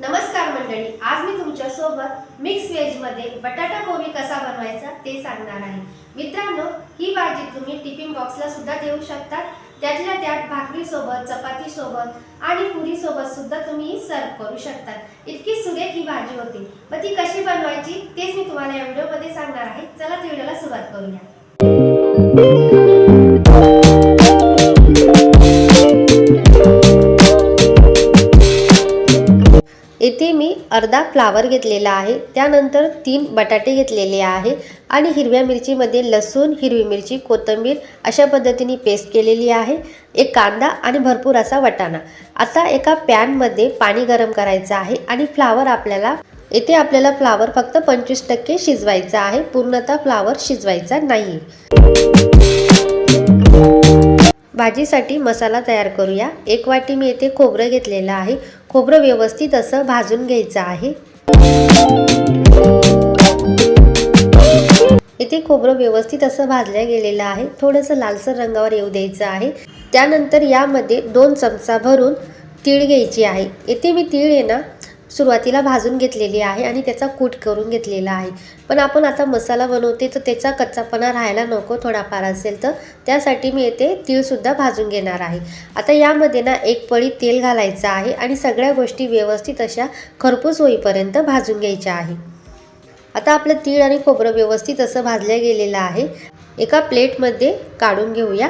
नमस्कार मंडळी आज मी तुमच्यासोबत मिक्स व्हेजमध्ये बटाटा कोबी कसा बनवायचा ते सांगणार आहे. मित्रांनो ही भाजी तुम्ही टिफिन बॉक्सला सुद्धा देऊ शकतात त्यातल्या त्यात भाकरी सोबत चपाती सोबत आणि पुरी सोबत सुद्धा तुम्ही सर्व करू शकतात इतकी सुरेख ही भाजी होती. मग ती कशी बनवायची तेच मी तुम्हाला या व्हिडिओमध्ये सांगणार आहे. चला तर व्हिडिओला सुरुवात करूया. येथे मी अर्धा फ्लावर घेतलेला आहे. त्यानंतर तीन बटाटे घेतलेले आहे आणि हिरव्या मिरचीमध्ये लसूण हिरवी मिरची कोथिंबीर अशा पद्धतीने पेस्ट केलेली आहे. एक कांदा आणि भरपूर असा वटाणा. आता एका पॅनमध्ये पाणी गरम करायचं आहे आणि फ्लावर आपल्याला येथे आपल्याला फ्लावर फक्त पंचवीस टक्के शिजवायचा आहे. पूर्णतः फ्लावर शिजवायचा नाही भाजीसाठी मसाला तयार करूया. एक वाटी मी येथे खोबरं घेतलेलं आहे. खोबरं व्यवस्थित असं भाजून घ्यायचं आहे. इथे खोबरं व्यवस्थित असं भाजल्या गेलेलं आहे. थोडंसं लालसर रंगावर येऊ द्यायचं आहे. त्यानंतर यामध्ये दोन चमचा भरून तीळ घ्यायची आहे. येथे मी तीळ आहे ना सुरुवातीला भाजून घेतलेली आहे आणि त्याचा कूट करून घेतलेला आहे. पण आपण आता मसाला बनवते तर त्याचा कच्चापणा राहायला नको थोडाफार असेल तर. त्यासाठी मी येथे तीळसुद्धा भाजून घेणार आहे. आता यामध्ये ना एक पळी तेल घालायचं आहे आणि सगळ्या गोष्टी व्यवस्थित अशा खरपूस होईपर्यंत भाजून घ्यायच्या आहे. आता आपलं तीळ आणि खोबरं व्यवस्थित असं भाजलं गेलेलं आहे. एका प्लेटमध्ये काढून घेऊया.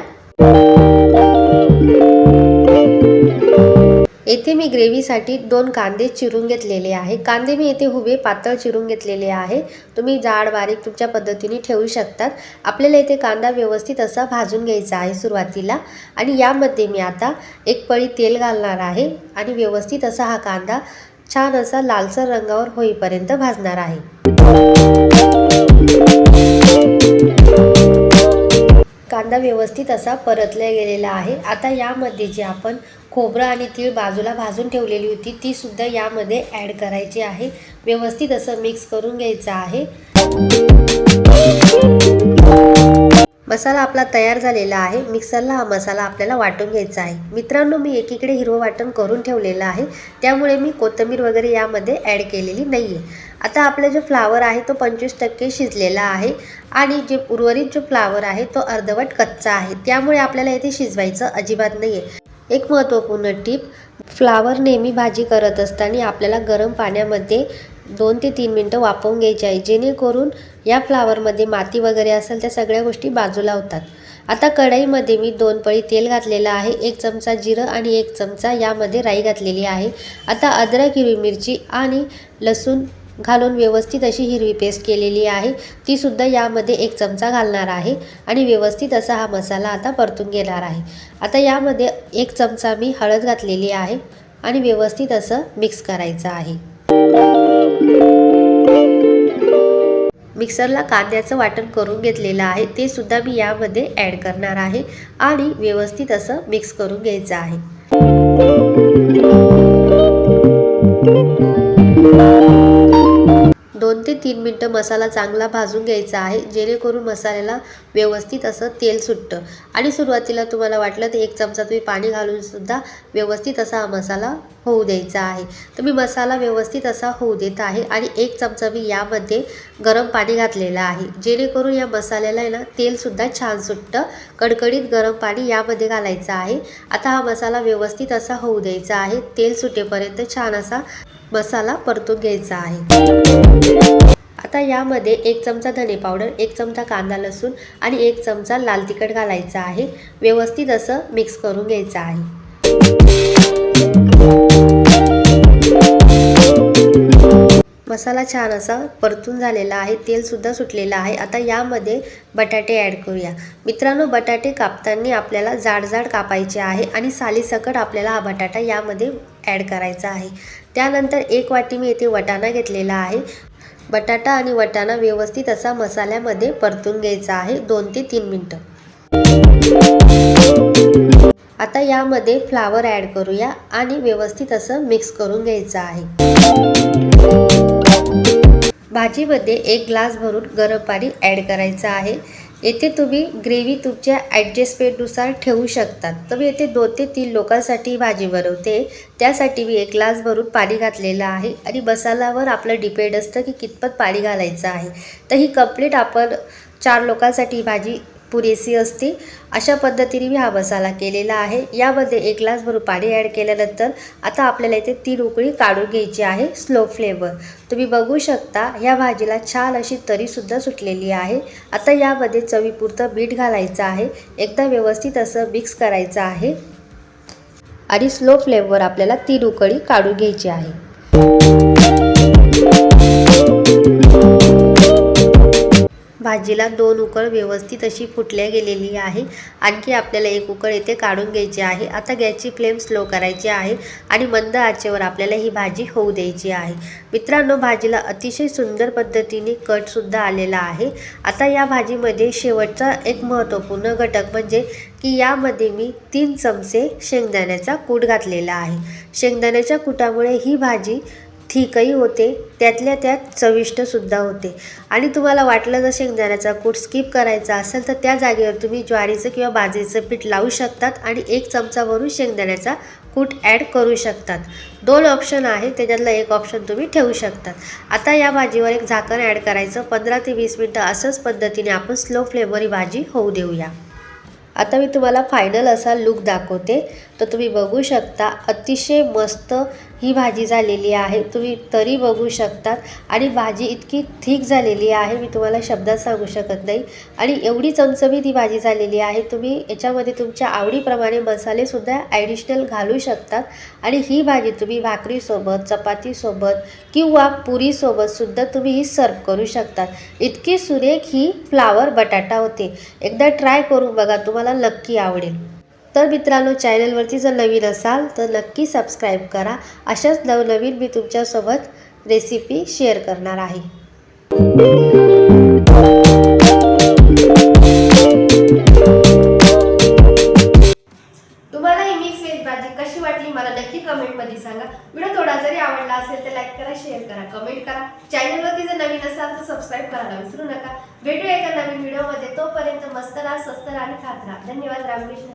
येथे मी ग्रेव्हीसाठी दोन कांदे चिरून घेतलेले आहे. कांदे मी येथे हुबे पातळ चिरून घेतलेले आहे. तुम्ही जाड बारीक तुमच्या पद्धतीने ठेवू शकतात. आपल्याला इथे कांदा व्यवस्थित असा भाजून घ्यायचा आहे सुरुवातीला. आणि यामध्ये मी आता एक पळी तेल घालणार आहे. आणि व्यवस्थित असा हा कांदा छान असा लालसर रंगावर होईपर्यंत भाजणार आहे. कांदा व्यवस्थित असा परतल्या गेलेला आहे. आता यामध्ये जे आपण खोबरं आणि तीळ बाजूला भाजून ठेवलेली होती. ती सुद्धा यामध्ये ॲड करायची आहे. व्यवस्थित असं मिक्स करून घ्यायचं आहे. मसाला आपला तयार झालेला आहे. मिक्सरला हा मसाला आपल्याला वाटून घ्यायचा आहे. मित्रांनो मी एकीकडे हिरवं वाटण करून ठेवलेलं आहे. त्यामुळे मी कोथिंबीर वगैरे यामध्ये ॲड केलेली नाही आहे आता आपला जो फ्लावर आहे तो पंचवीस टक्के शिजलेला आहे. आणि जे उर्वरित जो फ्लावर आहे तो अर्धवट कच्चा आहे. त्यामुळे आपल्याला इथे शिजवायचं अजिबात नाही आहे एक महत्त्वपूर्ण टीप फ्लावर नेहमी भाजी करत असताना आपल्याला गरम पाण्यामध्ये दोन ते तीन मिनटं वापरून घ्यायची आहे. जेणेकरून या फ्लावरमध्ये माती वगैरे असेल त्या सगळ्या गोष्टी बाजूला होतात. आता कढईमध्ये मी दोन पळी तेल घातलेलं आहे एक चमचा जिरं आणि एक चमचा यामध्ये राई घातलेली आहे. आता अद्रक हिरवी मिरची आणि लसूण घालून व्यवस्थित अशी हिरवी पेस्ट केलेली आहे. ती सुद्धा यामध्ये एक चमचा घालणार आहे. आणि व्यवस्थित असा हा मसाला आता परतून घेणार आहे. आता यामध्ये एक चमचा मी हळद घातलेली आहे. आणि व्यवस्थित असं मिक्स करायचं आहे. मिक्सरला कांद्याचं वाटण करून घेतलेलं आहे. ते सुद्धा मी यामध्ये ॲड करणार आहे. आणि व्यवस्थित असं मिक्स करून घ्यायचं आहे. ते तीन मिनटं मसाला चांगला भाजून घ्यायचा आहे जेणेकरून मसाल्याला व्यवस्थित असं तेल सुटतं. आणि सुरुवातीला तुम्हाला वाटलं तर एक चमचा तुम्ही पाणी घालूनसुद्धा व्यवस्थित असा हा मसाला होऊ द्यायचा आहे. तर मी मसाला व्यवस्थित असा होऊ देत आहे आणि एक चमचा मी यामध्ये गरम पाणी घातलेलं आहे जेणेकरून या मसाल्याला आहे ना तेलसुद्धा छान सुटतं. कडकडीत गरम पाणी यामध्ये घालायचं आहे. आता हा मसाला व्यवस्थित असा होऊ द्यायचा आहे तेल सुटेपर्यंत छान असा मसाला परतून घ्यायचा आहे. आता यामध्ये एक चमचा धने पावडर एक चमचा कांदा लसूण आणि एक चमचा लाल तिखट घालायचा आहे. व्यवस्थित असं मिक्स करून घ्यायचं आहे. मसाला छान असा परतून झालेला आहे. तेलसुद्धा सुटलेलं आहे. आता यामध्ये बटाटे ॲड करूया. मित्रांनो बटाटे कापताना आपल्याला जाड जाड कापायचे आहे आणि सालीसकट आपल्याला हा बटाटा यामध्ये ॲड करायचा आहे. त्यानंतर एक वाटी मी येथे वटाणा घेतलेला आहे. बटाटा आणि वटाणा व्यवस्थित असा मसाल्यामध्ये परतून घ्यायचा आहे दोन ते तीन मिनटं. आता यामध्ये फ्लावर ॲड करूया आणि व्यवस्थित असं मिक्स करून घ्यायचं आहे. भाजीमध्ये एक ग्लास भरून गरम पाणी ॲड करायचं आहे. येथे तुम्ही ग्रेव्ही तुमच्या ॲडजस्टमेंटनुसार ठेवू शकतात. तर मी येथे दोन ते तीन लोकांसाठी भाजी बनवते. त्यासाठी मी एक ग्लास भरून पाणी घातलेलं आहे आणि मसाल्यावर आपलं डिपेंड असतं की कितपत पाणी घालायचं आहे. तर ही कंप्लीट आपण चार लोकांसाठी भाजी पुरेशी असते अशा पद्धतीने मी हा मसाला केलेला आहे. यामध्ये एक ग्लासभर पाणी ॲड केल्यानंतर आता आपल्याला इथे तीन उकळी काढून घ्यायची आहे. स्लो फ्लेवर तुम्ही बघू शकता ह्या भाजीला छान अशी तरीसुद्धा सुटलेली आहे. आता यामध्ये चवीपुरतं मीठ घालायचं आहे. एकदा व्यवस्थित असं मिक्स करायचं आहे. आणि स्लो फ्लेमवर आपल्याला तीन उकळी काढून घ्यायची आहे. भाजीला दोन उकळ व्यवस्थित अशी फुटल्या गेलेली आहे. आणखी आपल्याला एक उकळ येथे काढून घ्यायची आहे. आता गॅसची फ्लेम स्लो करायची आहे आणि मंद आचेवर आपल्याला ही भाजी होऊ द्यायची आहे. मित्रांनो भाजीला अतिशय सुंदर पद्धतीने कटसुद्धा आलेला आहे. आता या भाजीमध्ये शेवटचा एक महत्त्वपूर्ण घटक म्हणजे की यामध्ये मी तीन चमचे शेंगदाण्याचा कूट घातलेला आहे. शेंगदाण्याच्या कुटामुळे ही भाजी ठीकही होते. त्यातल्या त्यात चविष्टसुद्धा होते. आणि तुम्हाला वाटलं जर शेंगदाण्याचा कूट स्किप करायचा असेल तर त्या जागेवर तुम्ही ज्वारीचं किंवा बाजरीचं पीठ लावू शकतात आणि एक चमचा भरून शेंगदाण्याचा कूट ॲड करू शकतात. दोन ऑप्शन आहे त्याच्यातलं एक ऑप्शन तुम्ही ठेवू शकतात. आता या भाजीवर एक झाकण ॲड करायचं. पंधरा ते वीस मिनटं असंच पद्धतीने आपण स्लो फ्लेमवर ही भाजी होऊ देऊया. आता मी तुम्हाला फायनल असा लुक दाखवते. तर तुम्ही बघू शकता अतिशय मस्त ही भाजी झालेली आहे. तुम्ही तरी बघू शकतात. आणि भाजी इतकी थिक झालेली आहे मी तुम्हाला शब्दात सांगू शकत नाही. आणि एवढी चमचमीत ही भाजी झालेली आहे तुम्ही याच्यामध्ये तुमच्या आवडीप्रमाणे मसालेसुद्धा ॲडिशनल घालू शकतात. आणि ही भाजी तुम्ही भाकरीसोबत चपातीसोबत किंवा पुरीसोबतसुद्धा तुम्ही ही सर्व करू शकतात. इतकी सुरेख ही फ्लावर बटाटा होते. एकदा ट्राय करून बघा तुम्हाला नक्की आवडेल. तर मित्रांनो चॅनलवरती जर नवीन असाल तर नक्की सबस्क्राईब करा. अशाच नवनवीन मी तुमच्यासोबत रेसिपी शेअर करणार आहे. तुम्हाला ही मिक्स व्हेज भाजी कशी वाटली मला नक्की कमेंटमध्ये सांगा. व्हिडिओ थोडा जरी आवडला असेल तर लाईक करा शेअर करा कमेंट करा. चॅनलवरती जर नवीन असाल तर सबस्क्राईब करायला विसरू नका. भेटूया एका नवीन व्हिडिओमध्ये. तोपर्यंत मस्त राहा स्वस्त राहा आणि खात राहा. धन्यवाद रामकृष्ण